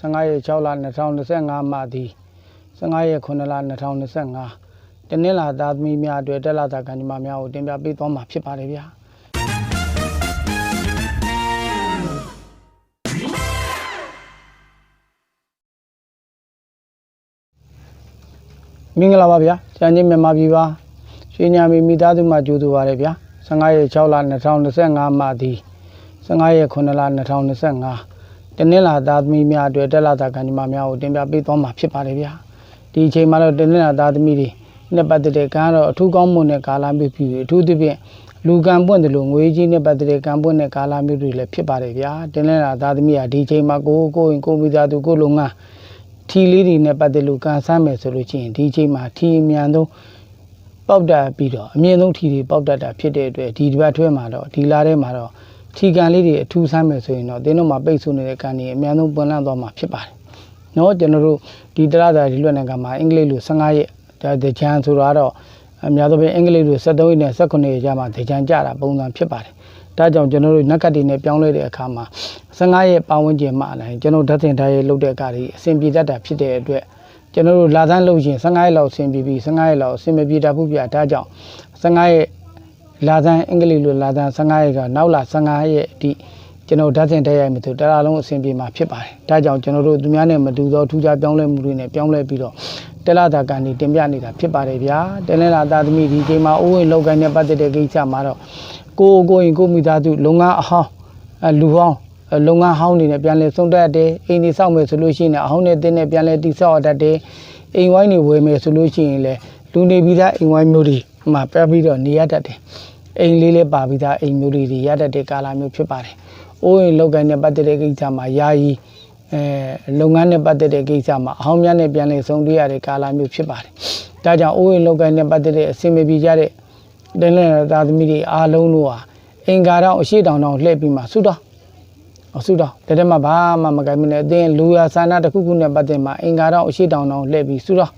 15ရက်6လ2025မှသည်15ရက်9လ2025တနင်္လာသားသမီးများအတွက်တက်လာတာကံကြမ္မာများကိုတင်ပြပေးသွားမှာဖြစ်ပါတယ်ဗျာမင်္ဂလာပါဗျာကျန်ချင်းမြန်မာပြည်ပါရွှေညာမီမိသားစုမှကြိုးတူပါတယ်ဗျာ15ရက်6လ2025မှသည်15ရက်9လ2025 တနင်္လာသားသမီးများအတွက်တက်လာတာကံကြမ္မာများကိုတင်ပြပေးသွားမှာဖြစ်ပါတယ်ဗျာဒီအချိန်မှာတော့တနင်္လာသားသမီးတွေနဲ့ပတ်သက်တဲ့ကံတော့အထူးကောင်းမွန်တဲ့ကာလမျိုးဖြစ်ပြီးအထူးသဖြင့်လူကံပွင့်တယ်လို့ငွေကြီးနဲ့ပတ်သက်တဲ့ကံပွင့်တဲ့ကာလမျိုးတွေလည်းဖြစ်ပါတယ်ဗျာတနင်္လာသားသမီးဟာဒီအချိန်မှာကိုယ်ကိုယ်ရင်ကိုယ်မိသားစုကိုယ်လုံငန်းထီလေးတွေနဲ့ပတ်သက်လို့ကံဆန်းမယ်ဆိုလို့ရှိရင်ဒီအချိန်မှာထီအမြန်ဆုံးပေါက်တတ်ပြီးတော့အမြင့်ဆုံးထီတွေပေါက်တတ်တာဖြစ်တဲ့အတွက်ဒီဒီဘက်ထွဲမှာတော့ဒီလာထဲမှာတော့ ထီကန်လေးတွေအထူးဆမ်းမယ်ဆိုရင်တော့သင်တို့မှာပိတ်ဆို့နေတဲ့ကန်တွေအများဆုံးပွင့်လန့်သွားမှာဖြစ်ပါတယ်။နော်ကျွန်တော်တို့ဒီတရတာဒီလွတ်နိုင်ငံမှာအင်္ဂလိပ်လို15ရက်ဒါဒေချန်ဆိုတာတော့အများဆုံးပဲအင်္ဂလိပ်လို73ရက်နဲ့79ရက်ကြာမှာဒေချန်ကြတာပုံစံဖြစ်ပါတယ်။ဒါကြောင့်ကျွန်တော်တို့နက်ကတ်တွေနဲ့ပြောင်းလဲတဲ့အခါမှာ15ရက်ပတ်ဝန်းကျင်မှလည်းကျွန်တော်ဓာတ်သင်ထားရေးလုပ်တဲ့ကားတွေအဆင်ပြေတတ်တာဖြစ်တဲ့အတွက်ကျွန်တော်တို့လာသန်းလုပ်ရင်15ရက်လောက်အဆင်ပြေပြီး15ရက်လောက်အဆင်မပြေတတ်ဘူးပြဒါကြောင့်15ရက် လာသန်းအင်္ဂလိပ်လိုလာသန်း15ရက်ကနောက်လာ15ရက်အထိကျွန်တော်ဓာတ်တင်တက်ရိုက်မယ်ဆိုတရာလုံးအဆင်ပြေမှာဖြစ်ပါတယ်။ဒါကြောင့်ကျွန်တော်တို့သူများနဲ့မတူသောထူးခြားပြောင်းလဲမှုတွေနဲ့ပြောင်းလဲပြီးတော့တလတာကန်ဒီတင်ပြနေတာဖြစ်ပါတယ်ဗျာ။တလလာသားသမီးဒီချိန်မှာအိုးဝင်လောက်ကိုင်းနဲ့ပတ်သက်တဲ့ကိစ္စမှာတော့ကိုယ်ကိုယ်ရင်ကိုယ်မိသားစုလုပ်ငန်းအဟောင်းအလူဟောင်းအလုပ်ငန်းဟောင်းနေနဲ့ပြန်လဲဆုံးတတ်တယ်။အိမ်နေဆောက်မယ်ဆိုလို့ရှိရင်အဟောင်းနဲ့တင်းနဲ့ပြန်လဲတိဆောက်တတ်တယ်။အိမ်ဝိုင်းနေဝယ်မယ်ဆိုလို့ရှိရင်လည်းလူနေပြီးသားအိမ်ဝိုင်းမျိုးတွေ မှာပြပြီးတော့နေရတတ်တယ်။အိမ်လေးလေးပါပြီးသားအိမ်မျိုးတွေရတတ်တဲ့ကာလမျိုးဖြစ်ပါတယ်။အိုးရင်လောက်ကိုင်းနဲ့ပတ်သက်တဲ့ကိစ္စမှာယာယီအဲလုပ်ငန်းနဲ့ပတ်သက်တဲ့ကိစ္စမှာအဟောင်းများနဲ့ပြန်လဲဆုံးတွေ့ရတဲ့ကာလမျိုးဖြစ်ပါတယ်။ဒါကြောင့်အိုးရင်လောက်ကိုင်းနဲ့ပတ်သက်တဲ့အဆင်မပြေကြတဲ့တင်းလင်းသားသမီးတွေအားလုံးတို့ဟာအင်္ဂါတော့အရှိတောင်တောင်လှည့်ပြီးမှဆုတောင်းအဆုတောင်းတည်းတည်းမှာဘာမှမကိုင်းမနဲ့အတင်းလူရဆန္ဒတစ်ခုခုနဲ့ပတ်သက်မှာအင်္ဂါတော့အရှိတောင်တောင်လှည့်ပြီးဆုတောင်း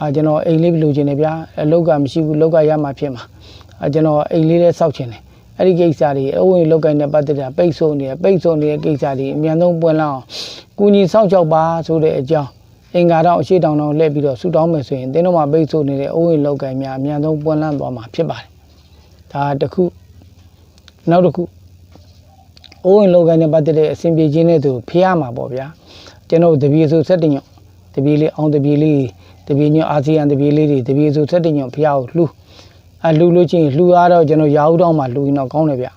အာကျွန်တော်အိမ်လေးလိုချင်တယ်ဗျာအလောက်ကမရှိဘူးလောက်ကရမှဖြစ်မှာအာကျွန်တော်အိမ်လေးလေးစောက်ချင်တယ်အဲ့ဒီကိစ္စတွေအဝင်လောက်ကိုင်းနဲ့ပတ်သက်တာပိတ်ဆို့နေပိတ်ဆို့နေတဲ့ကိစ္စတွေအမြန်ဆုံးပွင့်လာအောင်ကုညီစောင့်ကြောက်ပါဆိုတဲ့အကြောင်းအင်္ဂါတော့အရှိတောင်တောင်လှည့်ပြီးတော့ဆူတောင်းမယ်ဆိုရင်တင်းတို့မှာပိတ်ဆို့နေတဲ့အဝင်လောက်ကိုင်းများအမြန်ဆုံးပွင့်လန်းသွားမှာဖြစ်ပါတယ်ဒါတစ်ခုနောက်တစ်ခုအိုးဝင်လောကန်နဲ့ပတ်သက်တဲ့အစဉ်ပြေခြင်းနဲ့သူဖျားမှာပေါ့ဗျာကျွန်တော်တပည့်ဆိုဆက်တင်ညော့တပည့်လေးအောင်တပည့်လေး တပည့်ညော့အာဆီယံတပည့်လေးတွေတပည့်ဆိုဆက်တင်ညော့ဖျားကိုလှူအလှူလို့ချင်းလှူရတော့ကျွန်တော်ရာဟုတောင်းမှာလှူရင်တော့ကောင်းတယ်ဗျ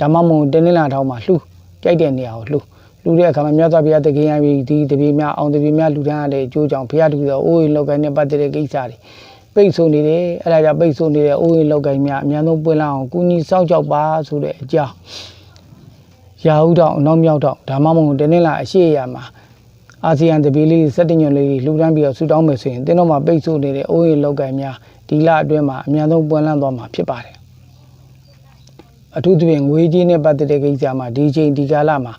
ဒါမှမဟုတ်တင်းလင်းလာတောင်းမှာလှူကြိုက်တဲ့နေရာကိုလှူလူတဲ့အခါမှာမြတ်စွာဘုရားတခင်ရပြီးဒီတပည့်များအောင်တပည့်များလူတန်းရတဲ့အကျိုးကြောင့်ဘုရားတူတော်အိုးရင်လောက်ကိုင်းနဲ့ပတ်သက်တဲ့ကိစ္စတွေပိတ်ဆို့နေတယ်အဲ့ဒါကြောင့်ပိတ်ဆို့နေတဲ့အိုးရင်လောက်ကိုင်းများအများဆုံးပွင့်လာအောင်ကုညီစောင့်ကြောက်ပါဆိုတဲ့အကြောင်းရာဟုတောင်အနောက်မြောက်တောင်ဒါမှမဟုတ်တင်းလင်းလာအရှိအရာမှာ အာဆီယံတပည့်လေးစက်တင်ညွန်လေးလှူဒန်းပြီးတော့ဆူတောင်းမယ်ဆိုရင်တင်းတော့မှာပိတ်ဆို့နေတဲ့အိုးရင်လောက်ကိုင်းများဒီလအတွင်းမှာအများဆုံးပွင့်လန်းသွားမှာဖြစ်ပါတယ်အထူးသဖြင့်ငွေကြေးနဲ့ပတ်သက်တဲ့ကိစ္စမှာဒီချိန်ဒီကာလမှာ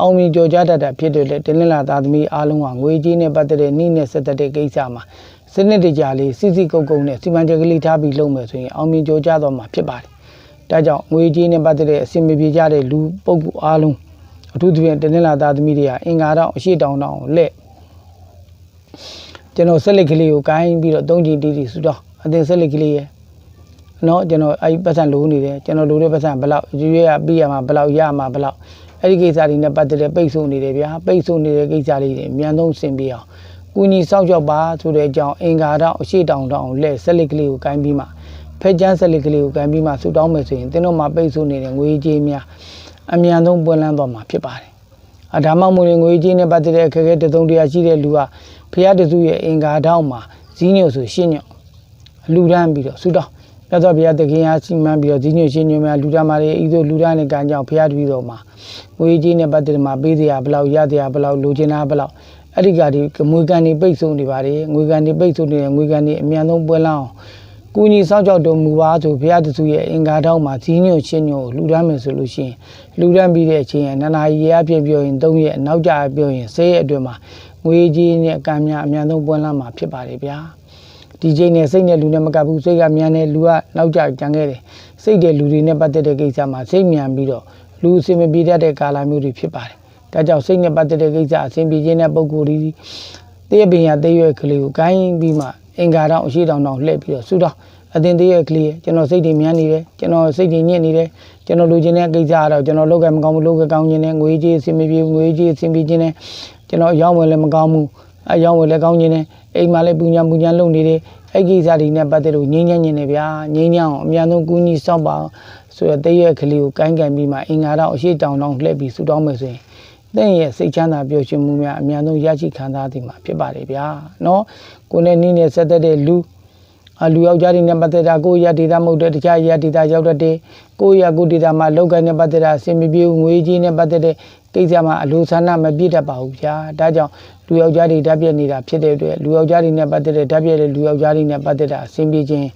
အောင်မြင်ကြော်ကြားတတ်တာဖြစ်တဲ့လေတင်းလင်းလာသားသမီးအားလုံးကငွေကြေးနဲ့ပတ်သက်တဲ့နှိနဲ့ဆက်သက်တဲ့ကိစ္စမှာစနစ်တကျလေးစီစီကုတ်ကုတ်နဲ့စီမံချက်ကလေးထားပြီးလုပ်မယ်ဆိုရင်အောင်မြင်ကြော်ကြားသွားမှာဖြစ်ပါတယ်။ဒါကြောင့်ငွေကြေးနဲ့ပတ်သက်တဲ့အစီအမပြေကြတဲ့လူပုဂ္ဂိုလ်အားလုံး အထူးသဖြင့်တင်းလင်းလာသားသမီးတွေကအင်္ဂါတော့အရှိတောင်တောင်လက်ကျွန်တော်ဆက်လက်ကလေးကိုကိုင်းပြီးတော့သုံးချီတီးတီးဆူတော့အသင်ဆက်လက်ကလေးရဲ့နော်ကျွန်တော်အဲ့ပတ်စံလိုနေတယ်ကျွန်တော်လိုတဲ့ပတ်စံဘယ်လောက်ရွေးရပြီးရမှာဘယ်လောက်ရမှာဘယ်လောက်အဲ့ဒီကိစ္စတွေနဲ့ပတ်သက်တဲ့ပိတ်ဆို့နေတယ်ဗျာပိတ်ဆို့နေတဲ့ကိစ္စလေးတွေအများဆုံးဆင်ပြေအောင်ကုညီစောက်ကြောက်ပါဆိုတဲ့အကြောင်းအင်္ဂါတော့အရှိတောင်တောင်လက်ဆက်လက်ကလေးကိုကိုင်းပြီးမှဖက်ချမ်းဆက်လက်ကလေးကိုကိုင်းပြီးမှဆူတောင်းမယ်ဆိုရင်တင်းတို့မှာပိတ်ဆို့နေတဲ့ငွေကြေးများ အမြန်ဆုံးပွင့်လန်းသွားမှာဖြစ်ပါတယ်အဒါမှမဟုတ်ငွေကြေးနဲ့ပတ်သက်တဲ့အခက်အခဲတစုံတရာရှိတဲ့လူကဖះတစုရဲ့အင်္ဂါတောင်းမှာဇီးညို့ဆိုရှင်းညို့လူဒန်းပြီးတော့ဆူတောင်းမြတ်စွာဘုရားတခင်အားစီမံပြီးတော့ဇီးညို့ရှင်းညို့များလူဒန်းမာတွေဤသို့လူဒန်းနဲ့ကံကြောင့်ဖះတပည့်တော်မှာငွေကြေးနဲ့ပတ်သက်မှာပေးစရာဘယ်လောက်ရစရာဘယ်လောက်လိုချင်တာဘယ်လောက်အဲ့ဒီကဒီငွေကန်တွေပိတ်ဆို့နေပါတယ်ငွေကန်တွေပိတ်ဆို့နေတဲ့ငွေကန်တွေအမြန်ဆုံးပွဲလောင်း ကူညီစောင့်ကြောက်တော်မူပါဆိုဘုရားတဆူရဲ့အင်္ဂါတောင်းမှာဇီးညို့ရှင်းညို့လူဒန်းမယ်ဆိုလို့ရှိရင်လူဒန်းပြီးတဲ့အချိန်ကနန္နာရီရအပြည့်ပြောရင်၃ရက်နောက်ကြပြောရင်၁၀ရက်အတွင်းမှာငွေကြီးနဲ့အကံများအများဆုံးပွင့်လာမှာဖြစ်ပါတယ်ဗျာဒီချိန်နဲ့စိတ်နဲ့လူနဲ့မကပ်ဘူးစိတ်ကမြန်တယ်လူကနောက်ကြကြံခဲ့တယ်စိတ်တဲ့လူတွေနဲ့ပတ်သက်တဲ့ကိစ္စမှာစိတ်မြန်ပြီးတော့လူအစင်မပြေတတ်တဲ့ကာလမျိုးတွေဖြစ်ပါတယ်ဒါကြောင့်စိတ်နဲ့ပတ်သက်တဲ့ကိစ္စအစဉ်ပြေခြင်းတဲ့ပုံကိုယ်ဒီတည့်ရပင်ရတည့်ရွက်ကလေးကိုဂိုင်းပြီးမှ အင်္ဂါတော့အရှိတောင်တောင်လှည့်ပြီးတော့ဆူတော့အတင်တည့်ရွက်ကလေးရဲ့ကျွန်တော်စိတ်တွေမြန်းနေတယ်ကျွန်တော်စိတ်တွေညစ်နေတယ်ကျွန်တော်လူချင်းတဲ့ကိစ္စကတော့ကျွန်တော်လောက်ကမကောင်းဘူးလောက်ကကောင်းခြင်းနဲ့ငွေကြီးအစဉ်မပြေငွေကြီးအစဉ်ပြေခြင်းနဲ့ကျွန်တော်ရောက်ဝင်လည်းမကောင်းဘူးအရောက်ဝင်လည်းကောင်းခြင်းနဲ့အိမ်မှာလည်းပူညာပူညာလုပ်နေတယ်အဲ့ကိစ္စတွေနဲ့ပတ်သက်လို့ငြင်းညံ့ညင်နေဗျာငြင်းညံ့အောင်အများဆုံးကူညီစောင့်ပါဆိုရတဲ့ရဲ့ကလေးကိုကိုင်းကန်ပြီးမှအင်္ဂါတော့အရှိတောင်တောင်လှည့်ပြီးဆူတောင်းမယ်ဆိုရင် တဲ့ရဲ့စိတ်ချမ်းသာပျော်ရွှင်မှုများအများဆုံးရရှိခံစားသည်မှာဖြစ်ပါတယ်ဗျာနော်ကိုယ်နဲ့နီးနေဆက်သက်တဲ့လူအလူယောက်ျားတွေနဲ့ပတ်သက်တာကိုယ့်ရဒေတာမဟုတ်တဲ့တခြားရဒေတာရောက်တတ်တယ်ကိုယ့်ရကိုယ်ဒေတာမှာလောက်ကိုင်းနဲ့ပတ်သက်တာအစင်မပြေဘူးငွေကြီးနဲ့ပတ်သက်တဲ့ကိစ္စမှာအလိုဆန္ဒမပြည့်တတ်ပါဘူးဗျာဒါကြောင့်လူယောက်ျားတွေဓာတ်ပြက်နေတာဖြစ်တဲ့အတွက်လူယောက်ျားတွေနဲ့ပတ်သက်တဲ့ဓာတ်ပြက်တဲ့လူယောက်ျားတွေနဲ့ပတ်သက်တာအစင်ပြေခြင်း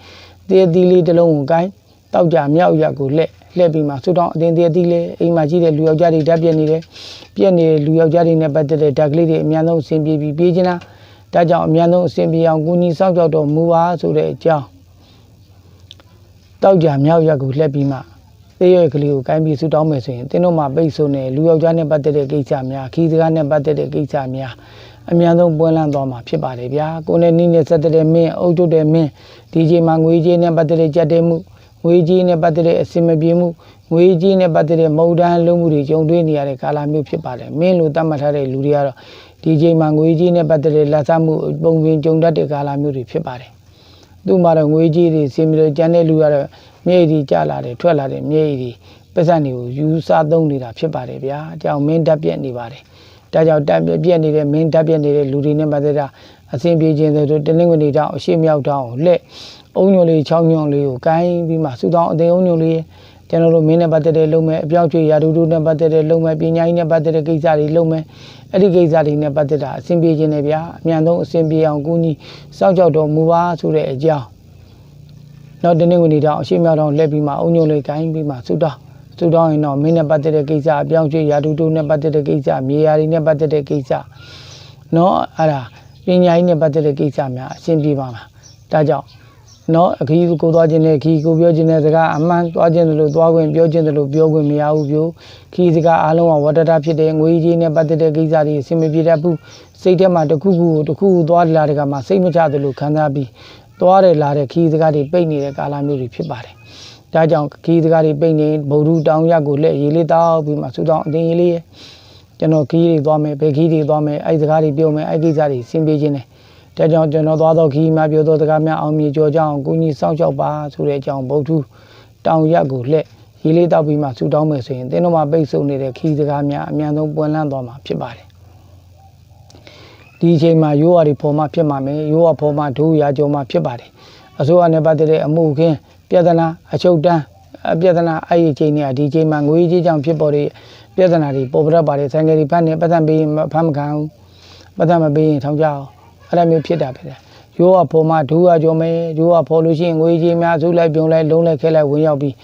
တည်တည်လေးတစ်လုံးကိုကိုင်းတောက်ကြမြောက်ရက်ကိုလှည့် လှည့်ပြီးမှဆူတောင်းအတင်းတည်တည်လေးအိမ်မှာရှိတဲ့လူယောက်ျားတွေဓာတ်ပြက်နေတယ်ပြက်နေတဲ့လူယောက်ျားတွေနဲ့ပတ်သက်တဲ့ဓာတ်ကလေးတွေအများဆုံးအစင်ပြေပြီးပြေးခြင်းလားဒါကြောင့်အများဆုံးအစင်ပြေအောင်ကုညီစောင့်ကြောက်တော်မူပါဆိုတဲ့အကြောင်းတောက်ကြမြောက်ရက်ကိုလှည့်ပြီးမှသေးရွက်ကလေးကိုကိုင်းပြီးဆူတောင်းမယ်ဆိုရင်တင်းတို့မှာပိတ်ဆို့နေလူယောက်ျားနဲ့ပတ်သက်တဲ့ကိစ္စများခီးစကားနဲ့ပတ်သက်တဲ့ကိစ္စများအများဆုံးပွင့်လန်းသွားမှာဖြစ်ပါတယ်ဗျာကိုယ်နဲ့နီးနဲ့ဆက်တဲ့မင်းအုပ်ချုပ်တဲ့မင်းဒီချိန်မှာငွေကြေးနဲ့ပတ်သက်တဲ့ကြက်တဲမှု ငွေကြေးနဲ့ပတ်သက်တဲ့အစင်မပြေမှုငွေကြေးနဲ့ပတ်သက်တဲ့မုတ်တန်းလုံးမှုတွေကြုံတွေ့နေရတဲ့ကာလမျိုးဖြစ်ပါတယ်မင်းလိုတတ်မှတ်ထားတဲ့လူတွေကတော့ဒီချိန်မှာငွေကြေးနဲ့ပတ်သက်တဲ့လက်ဆမှုပုံပြင်ကြုံတတ်တဲ့ကာလမျိုးတွေဖြစ်ပါတယ်သူ့မှာတော့ငွေကြီးတွေစင်ပြီးတော့ကျန်တဲ့လူကတော့မြေကြီးကြလာတယ်ထွက်လာတယ်မြေကြီးပတ်စံတွေကိုယူဆသုံးနေတာဖြစ်ပါတယ်ဗျာအကြောင်းမင်းတက်ပြက်နေပါတယ်ဒါကြောင့်တက်ပြက်ပြက်နေတဲ့မင်းတက်ပြက်နေတဲ့လူတွေနဲ့ပတ်သက်တာအစဉ်ပြေခြင်းတွေတနင်္ဂနွေတောင်အရှိမြောက်တောင်လက် အုံညွန်လေးချောင်းညွန်လေးကိုကိုင်းပြီးမှစူတောင်းအသေးအုံညွန်လေးကျွန်တော်တို့မင်းနဲ့ပတ်သက်တဲ့လုံမဲ့အပြောင်းချွေရာထူးတို့နဲ့ပတ်သက်တဲ့လုံမဲ့ပညာရေးနဲ့ပတ်သက်တဲ့ကိစ္စတွေလုံမဲ့အဲ့ဒီကိစ္စတွေနဲ့ပတ်သက်တာအစဉ်ပြေခြင်းတွေဗျာအမြန်ဆုံးအစဉ်ပြေအောင်ကူညီစောင့်ကြောက်တော်မူပါဆိုတဲ့အကြောင်းနောက်တနေ့ဝင်နေတော့အရှိမြောက်တော့လက်ပြီးမှအုံညုံလေးကိုင်းပြီးမှဆူတောင်းဆူတောင်းရင်တော့မင်းနဲ့ပတ်သက်တဲ့ကိစ္စအပြောင်းရွှေ့ရာထူးတိုးနဲ့ပတ်သက်တဲ့ကိစ္စမြေယာတွေနဲ့ပတ်သက်တဲ့ကိစ္စနော်အဲ့ဒါပညာရေးနဲ့ပတ်သက်တဲ့ကိစ္စများအရှင်းပြပါမှာဒါကြောင့် နော်အခီးကိုသွားခြင်းနဲ့ခီးကိုပြောခြင်းနဲ့စကားအမှန်သွားခြင်းတယ်လို့သွားခွင့်ပြောခြင်းတယ်လို့ပြောခွင့်မရဘူးပြိုခီးစကားအားလုံးကဝတ္တတာဖြစ်တဲ့ငွေကြီးနဲ့ပတ်သက်တဲ့ကိစ္စတွေအဆင်မပြေတတ်ဘူးစိတ်ထဲမှာတစ်ခုခုကိုတစ်ခုခုသွားလာတဲ့ကမှာစိတ်မချသလိုခံစားပြီးသွားတယ်လာတဲ့ခီးစကားတွေပိတ်နေတဲ့ကာလမျိုးတွေဖြစ်ပါတယ်။ဒါကြောင့်ခီးစကားတွေပိတ်နေဗုဒ္ဓတောင်ရက်ကိုလက်ရေးလေးတောက်ပြီးမှဆူတောင်းအတင်းရေးလေးရဲ့ကျွန်တော်ခီးတွေသွားမယ်ဘယ်ခီးတွေသွားမယ်အဲ့ဒီစကားတွေပြောမယ်အဲ့ဒီကိစ္စတွေဆင်ပြေခြင်းတယ်။ ဒါကြောင့်ကျွန်တော်သွားတော့ခီးမှပြောတော့စကားများအောင်မြေကြောကြောင်းကိုကြီးစောင့်ရှောက်ပါဆိုတဲ့အကြောင်းဗုဒ္ဓတောင်ရက်ကိုလက်ရေးလေးတောက်ပြီးမှဆူတောင်းမယ်ဆိုရင်တင်းတော်မှာပိတ်ဆို့နေတဲ့ခီးစကားများအများဆုံးပွင့်လန်းသွားမှာဖြစ်ပါတယ်။ ဒီအချိန်မှာရိုးရတွေပေါ်မှာဖြစ်မှာမယ်ရိုးရပေါ်မှာဒုရာကြောမှာဖြစ်ပါတယ်အစိုးရနဲ့ပတ်သက်တဲ့အမှုခင်းပြဿနာအချုပ်တန်းအပြဿနာအဲ့ဒီအချိန်เนี่ยဒီအချိန်မှာငွေကြီးကြောင့်ဖြစ်ပေါ်တဲ့ပြဿနာတွေပေါ်ပြတ်ပါတယ်ဆိုင်ကယ်တွေဖတ်နေပတ်သက်ပေးရင်ဖတ်မခံဘူးပတ်သက်မပေးရင်ထောင်ကြအောင် အဲ့လိုမျိုးဖြစ်တာပဲရိုးရပေါ်မှာဒုရာကြောမယ်ရိုးရပေါ်လို့ရှိရင်ငွေကြီးများစုလိုက်ပြုံလိုက်လုံးလိုက်ခဲလိုက်ဝင်ရောက်ပြီး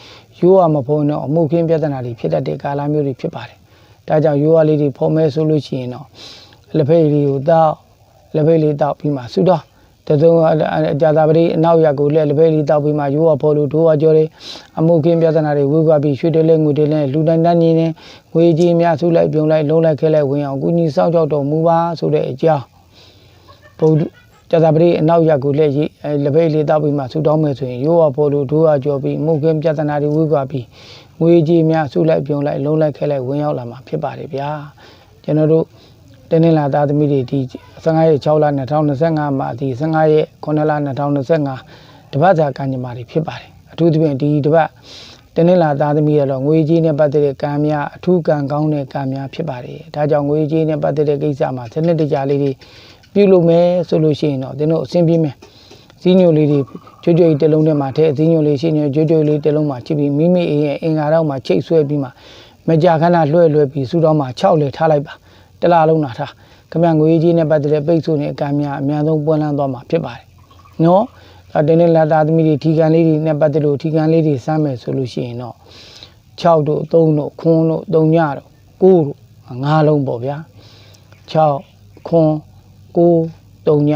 ရိုးရမပေါ်ရင်တော့အမှုခင်းပြဿနာတွေဖြစ်တတ်တဲ့ကာလမျိုးတွေဖြစ်ပါတယ်ဒါကြောင့်ရိုးရလေးတွေဖော်မဲဆိုလို့ရှိရင်တော့လက်ဖက်ရည်ကိုတောက်လက်ဖက်လေးတောက်ပြီးမှဆူတော့တသုံးအကြာသာပတိအနောက်ရက်ကိုလက်လက်ဖက်လေးတောက်ပြီးမှရိုးဝဖော်လို့ဒိုးဝကြောတယ်အမှုခင်းပြဿနာတွေဝေကွာပြီးရွှေတလဲငွေတလဲလူတိုင်းတန်းကြီးနေငွေကြီးများဆုလိုက်ပြုံလိုက်လုံးလိုက်ခဲလိုက်ဝင်အောင်ကုညီစောင့်ကြောက်တော်မူပါဆိုတဲ့အကြောင်း ဘုဒ္ဓကြာသာပတိအနောက်ရက်ကိုလက်ရေးလက်ဖက်လေးတောက်ပြီးမှဆူတောင်းမယ်ဆိုရင်ရိုးဝဖော်လို့ဒိုးဝကြောပြီးအမှုခင်းပြဿနာတွေဝေကွာပြီးငွေကြီးများဆုလိုက်ပြုံလိုက်လုံးလိုက်ခဲလိုက်ဝင်ရောက်လာမှာဖြစ်ပါတယ်ဗျာကျွန်တော်တို့တင်းနှင်းလာသားသမီးတွေဒီ15ရက်6လ2025မှာဒီ15ရက်9လ2025တပတ်စာကံကြမ္မာတွေဖြစ်ပါတယ်အထူးသဖြင့်ဒီတပတ်တင်းနှင်းလာသားသမီးရတော့ငွေကြေးနဲ့ပတ်သက်တဲ့ကံများအထူးကံကောင်းတဲ့ကံများဖြစ်ပါတယ်ဒါကြောင့်ငွေကြေးနဲ့ပတ်သက်တဲ့ကိစ္စမှာစနစ်တကျလေးတွေ ပြုလုပ်မယ်ဆိုလို့ရှိရင်တော့တင်းတို့အဆင်ပြေမယ်စည်းညိုလေးတွေကြွကြွတစ်လုံးထဲမှာထည့်စည်းညိုလေးရှိနေကြွကြွလေးတစ်လုံးမှာချစ်ပြီးမိမိအိမ်ရဲ့အင်္ဂါတော့မှာချိတ်ဆွဲပြီးမှမကြာခဏလွှဲလွှဲပြီးစူတော့မှာ6လေထားလိုက်ပါတလားလုံးနာထားခမငွေကြီးနဲ့ပတ်သက်တဲ့ပိတ်ဆို့နေအကံများအများဆုံးပွင့်လန်းသွားမှာဖြစ်ပါတယ်နော်ဒါတင်းနဲ့လာသားသမီးတွေထီကန်လေးတွေနဲ့ပတ်သက်လို့ထီကန်လေးတွေစမ်းမယ်ဆိုလို့ရှိရင်တော့6တို့3တို့ခွန်းတို့3ညတို့9တို့5လုံးပေါ့ဗျာ6ခွန်း 9 3ည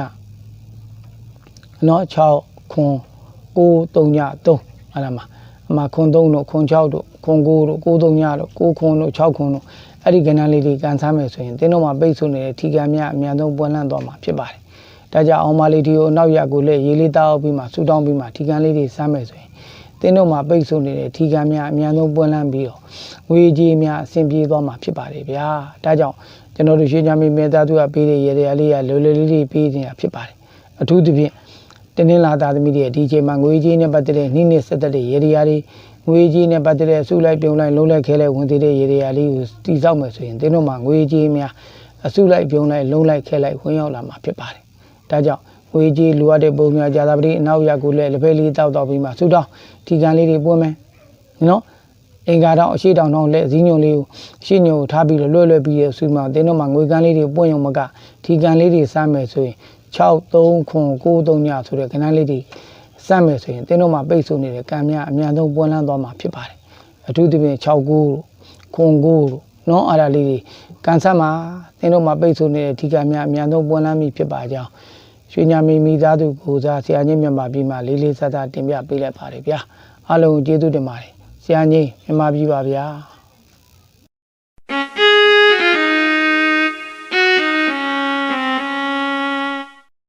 နော်6ခွန်း9 3ည3အဲ့ဒါမှာအမခွန်း3တို့ခွန်း6တို့ခွန်း9တို့9 3ညတို့9ခွန်းတို့6ခွန်းတို့အဲ့ဒီကဏ္ဍလေးတွေကန်ဆမ်းမယ်ဆိုရင်တင်းတို့မှာပိတ်ဆို့နေတဲ့ထီကံများအများဆုံးပွင့်လန်းသွားမှာဖြစ်ပါတယ်ဒါကြောင့်အောင်မလေးဒီကိုအနောက်ရက်ကိုလည်းရေးလေးတောက်ပြီးမှဆူတောင်းပြီးမှထီကံလေးတွေစမ်းမယ်ဆိုရင် တင်းတို့မှာပိတ်ဆို့နေတဲ့ထီကံများအများဆုံးပွင့်လန်းပြီးတော့ငွေကြေးများအဆင်ပြေသွားမှာဖြစ်ပါတယ်ဗျာဒါကြောင့်ကျွန်တော်တို့ရွှေချမ်းမီမေသားသူကပေးတဲ့ရေရလေးကလိုလိုလေးလေးပေးနေတာဖြစ်ပါတယ်အထူးသဖြင့်တင်းတင်းလာသားသမီးတွေဒီချိန်မှာငွေကြေးနဲ့ပတ်သက်တဲ့နှိမ့်နှိမ့်ဆက်သက်တဲ့ရေဒီယာတွေငွေကြေးနဲ့ပတ်သက်တဲ့အစုလိုက်ပြုံလိုက်လုံးလိုက်ခဲလိုက်ဝင်သေးတဲ့ရေဒီယာလေးကိုတည်ဆောက်မယ်ဆိုရင်တင်းတို့မှာငွေကြေးများအစုလိုက်ပြုံလိုက်လုံးလိုက်ခဲလိုက်ဝင်ရောက်လာမှာဖြစ်ပါတယ်။ဒါကြောင့် ငွေကြေးလိုအပ်တဲ့ပုံများကြာသာပတိအနောက်ရက်ကိုလည်းလက်ဖက်လေးတောက်တောက်ပြီးမှဆူတောင်းဒီကံလေးတွေပွင့်မယ်နော်အင်္ဂါတောင်အရှိတောင်တောင်လက်စည်းညုံလေးကိုရှင်းညုံကိုထားပြီးတော့လွှဲလွှဲပြီးရဆူမှာတင်းတို့မှာငွေကန်းလေးတွေပွင့်ရုံမကဒီကံလေးတွေစမ်းမယ်ဆိုရင်6 3ခွန်9 3ညဆိုတဲ့ကဏ္ဍလေးတွေစမ်းမယ်ဆိုရင်တင်းတို့မှာပိတ်ဆို့နေတဲ့ကံများအများဆုံးပွင့်လန်းသွားမှာဖြစ်ပါတယ်အထူးသဖြင့်6 9ခွန်9တို့နော်အားဒါလေးတွေကန်ဆတ်မှာတင်းတို့မှာပိတ်ဆို့နေတဲ့ဒီကံများအများဆုံးပွင့်လန်းပြီဖြစ်ပါကြောင်း ရွှေညာမီမိသားစုကိုစားဆရာကြီးမြန်မာပြည်မှာလေးလေးစားစားတင်ပြပေးလိုက်ပါတယ်ဗျာအားလုံးကျေးဇူးတင်ပါတယ်ဆရာကြီးမြန်မာပြည်ပါဗျာ